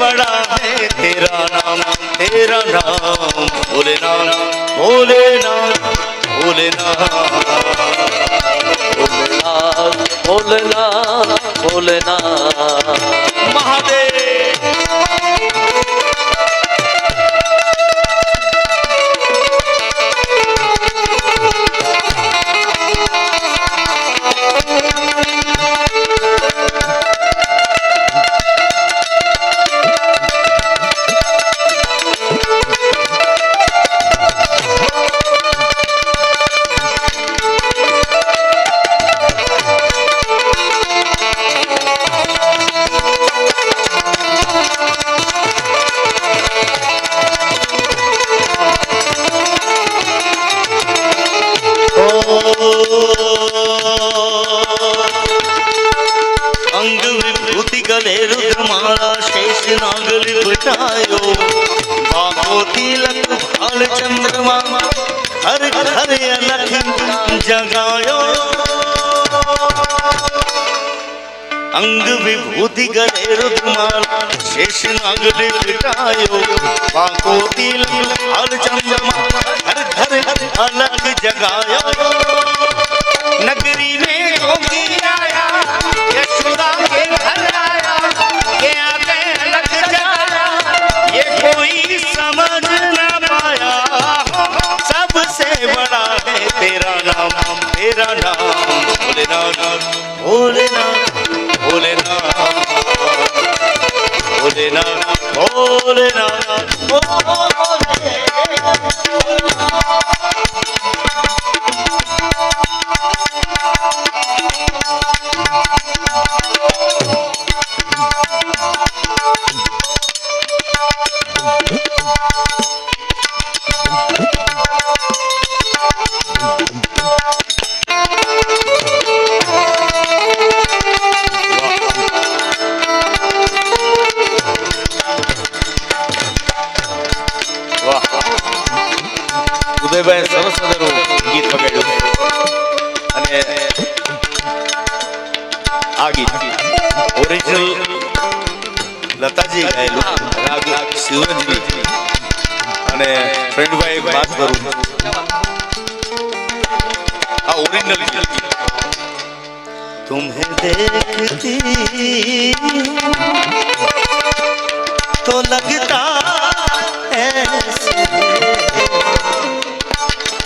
बड़ा है तेरा नाम तेरा नाम भोलेनाथ भोलेनाथ भोलेनाथ भोलेनाथ भोलेनाथ भोलेनाथ महादेव અંગ વિભૂતિ ગલે રુદ્રમાળા શેષ નાગલ બટાયો બાબો તિલક ફાલ ચંદ્રમા હર હર અલખ જગાયો नगरी में योगी आया यशोदा के घर आया के आगे लग जाया ये कोई समझ রাম ভোলে রাম ভোলে রাম ভোলে রাম ভোলে রাম ভোলে রাম ઉદયભાઈ સરસ મજાનું ગીત વગાડ્યું અને આ ગીત ઓરિજિનલ લતાજી ગાયેલું રાગ શિવરંજની અને ફ્રેન્ડભાઈ એક વાત કરું આ ઓરિજિનલ ગીત तुम्हें देखती तो लगता ऐसे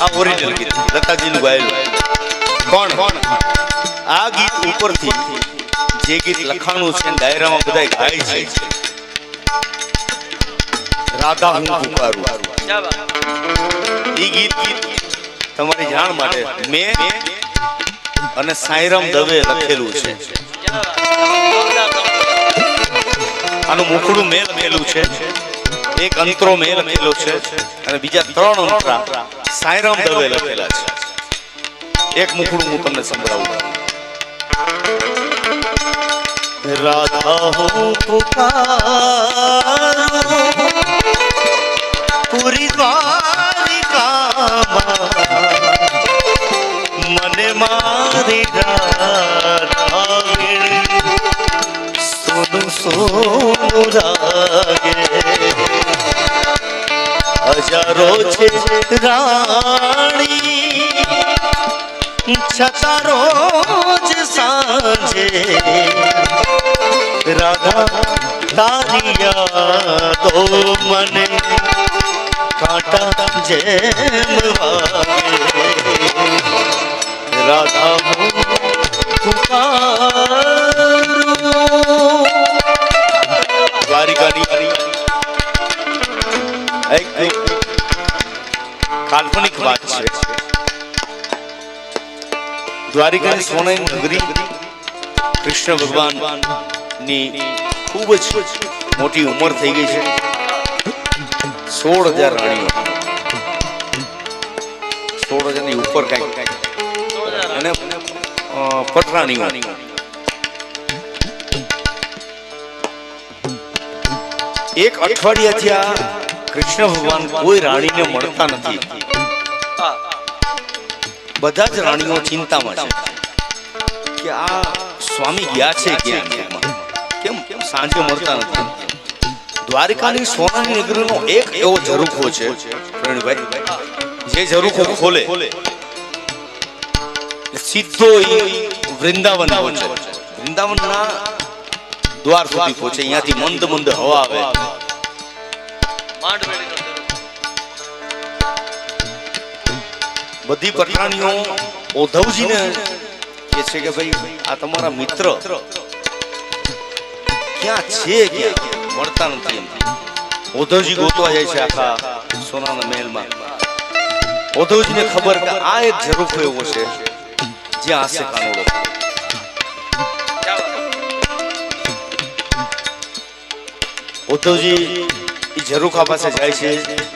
આ ઓરિજિનલ ગીત લતાજીનું ગાયેલું. કોણ? કોણ? આ ગીત ઉપરથી જે ગીત લખાણું છે ડાયરામાં બધા ગાય છે. રાધા હું પુકારું. એ ગીત તમારી જાણ માટે મેં અને સાંઈરામ દવે લખેલું છે. આનું મુખડું મેં લખેલું છે. એક અંતરો મેં લખેલો છે. અને બીજા ત્રણ અંતરા સાંઈરામ દવે લખેલા છે. એક મુખડું હું તમને સંભળાવું રાધા હું પુકાર પૂરી દ્વારિકામાં મને મારી રાધા સોનું સોનું હજારો છે રાણી છતાં રોજ સાંજે રાધા તારી યાદો મને કાંટા જેમ રાધા હું પુકારું દ્વારિકાની સોનાની નગરી કૃષ્ણ ભગવાનની ખૂબ જ મોટી ઉંમર થઈ ગઈ છે. સોળ હજાર રાણીઓ. સોળ હજારની ઉપર કઈ અને પટરાણીઓ એક અઠવાડિયાથી આ કૃષ્ણ ભગવાન કોઈ રાણીને મળતા નથી. બધા જ રાણીઓ ચિંતામાં છે કે આ સ્વામી ગયા છે કેમ? કેમ સાંજે મળતા નથી? દ્વારકાની સોનાની નગરીનો એક એવો ઝરૂખો છે, પ્રવીણભાઈ. જે ઝરૂખો ખોલે સીધો વૃંદાવન પહોંચે વૃંદાવનના દ્વાર સુધી પહોંચે. અહીંયાથી મંદ મંદ હવા આવે. માંડવેલીનો બધી પઠાણીઓ ઉદ્ધવજીને કે છે કે ભાઈ, આ તમારા મિત્ર ક્યાં છે ક્યાં? મળતા નથી એમ. ઓધવજી ગોતવા જાય છે આખા સોનાના મહેલમાં. ઉદ્ધવજીને ખબર કે આ એક ઝરૂખો એવો છે જ્યાં હશે કાનોડો ઉદ્ધવજી ઝરૂખા પાસે જાય છે.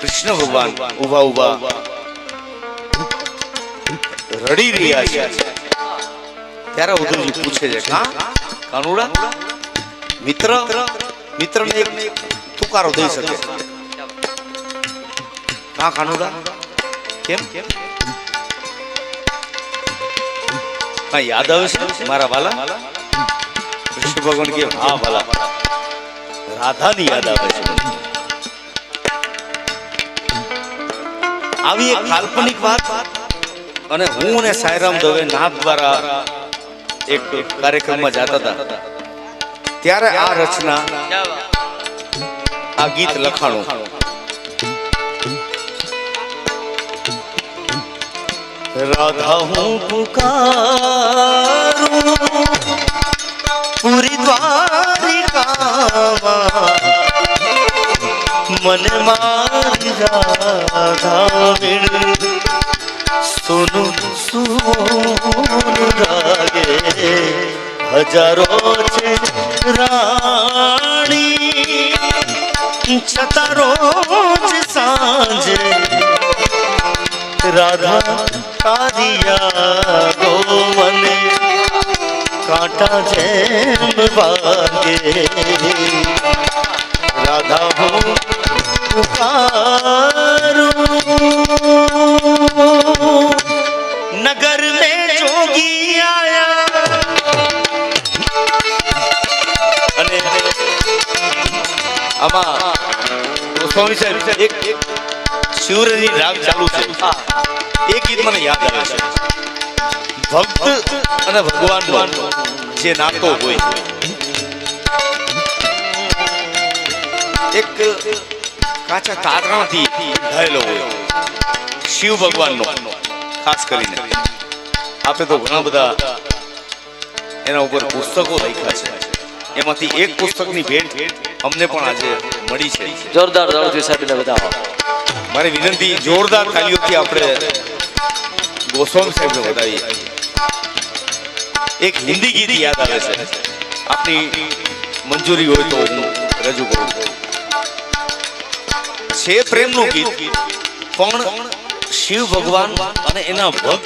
કૃષ્ણ ભગવાન, ઊભા ઊભા. રડી રહ્યા છે. ત્યારે ઉદ્ધવજી પૂછે છે કા કાનુડા? મિત્ર? મિત્રને એક તુકારો દઈ શકે કા કાનુડા? કેમ? હા યાદ આવે છે મારા વાલા? કૃષ્ણ ભગવાન કે હા વાલા. રાધાની યાદ આવે છે. આવી એક કાલ્પનિક વાત અને હું અને સાયરામ દવે નાથ દ્વારા એક કાર્યક્રમમાં જતા હતા. ત્યારે આ રચના, આ ગીત લખાણું. રાધા, હું પુકારું પૂરી દ્વારિકામાં. મને મારી રાધા વિણ સુનું સુનું લાગે હજારો છે રાણી છતાં રોજ સાંજે રાધા તારિયા ગો મને કાંટા જેમ વાગે રાધા હું એ ગીત મને યાદ આવે છે. ભક્ત અને ભગવાન જે નાતો હોય. એક કાચા તાતણાથી થયેલો હોય. શિવ ભગવાનનો, ખાસ કરીને. આપે તો ઘણા બધા એના ઉપર પુસ્તકો લખ્યા છે. એમાંથી એક પુસ્તકની ભેટ અમને પણ આજે મળી છે. જોરદાર દળથી સાહેબને બતાવો. મારી વિનંતી જોરદાર તાલીઓથી આપણે ગોસ્વામી સાહેબને વધાવીએ. એક હિન્દી ગીત યાદ આવે છે. આપની મંજૂરી હોય તો હું રજૂ કરું. છે પ્રેમનું ગીત, પણ શિવ ભગવાન અને એના ભક્ત.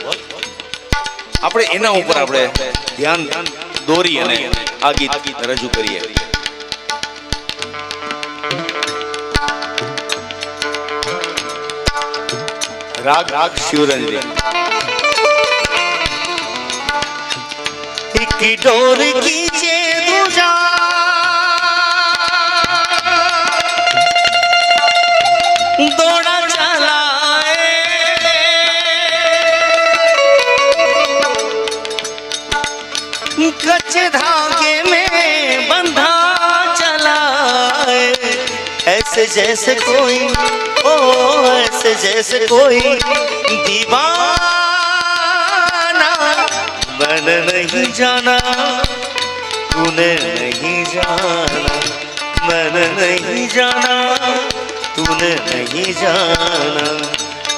આપણે એના ઉપર આપણે ધ્યાન દોરી અને આ ગીત રજૂ કરીએ. राग राग शिवरंजली एक डोर की दौड़ा चलाए। कच्छ धागे में बंधा चलाए। ऐसे जैसे कोई और पास जैसे कोई दीवाना मन नहीं जाना तूने नहीं जाना मन नहीं जाना तूने नहीं जाना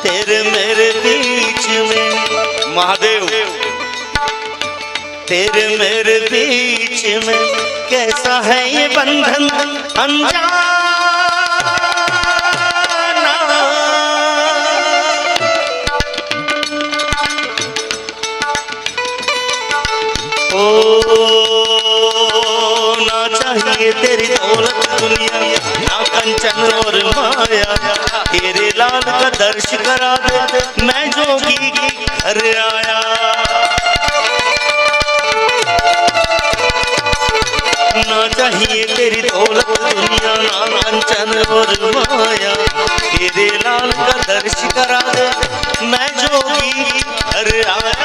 तेरे मेरे बीच में महादेव तेरे मेरे बीच में कैसा है ये बंधन अनजान चाहिए तेरी दौलत दुनिया ना कंचन और माया। तेरे लाल का दर्श करा दे, मैं जोगी घर आया ना चाहिए तेरी दौलत दुनिया ना कंचन और माया। तेरे लाल का दर्श करा दे, मैं जोगी घर आया